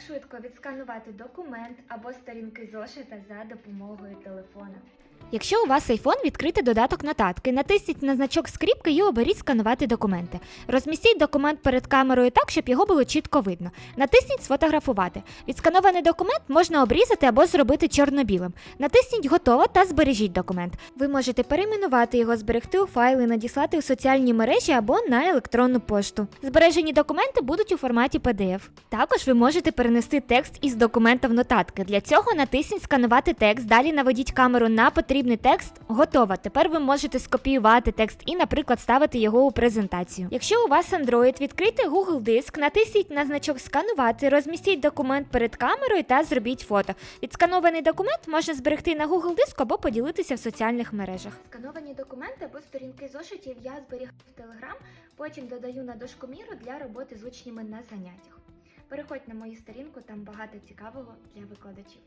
швидко відсканувати документ або сторінки зошита за допомогою телефона. Якщо у вас iPhone, відкрити додаток нотатки, натисніть на значок скріпки і оберіть сканувати документи. Розмістіть документ перед камерою так, щоб його було чітко видно. Натисніть Сфотографувати. Відсканований документ можна обрізати або зробити чорно-білим. Натисніть Готово та збережіть документ. Ви можете перейменувати його, зберегти у файли, надіслати у соціальні мережі або на електронну пошту. Збережені документи будуть у форматі PDF. Також ви можете перенести текст із документа в нотатки. Для цього натисніть сканувати текст, далі наведіть камеру на потрібний текст. Готово. Тепер ви можете скопіювати текст і, наприклад, ставити його у презентацію. Якщо у вас Android, відкрийте Google Диск, натисніть на значок сканувати, розмістіть документ перед камерою та зробіть фото. Відсканований документ можна зберегти на Google Диску або поділитися в соціальних мережах. Скановані документи або сторінки зошитів я зберігаю в Telegram, потім додаю на дошку міру для роботи з учнями на заняттях. Переходь на мою сторінку, там багато цікавого для викладачів.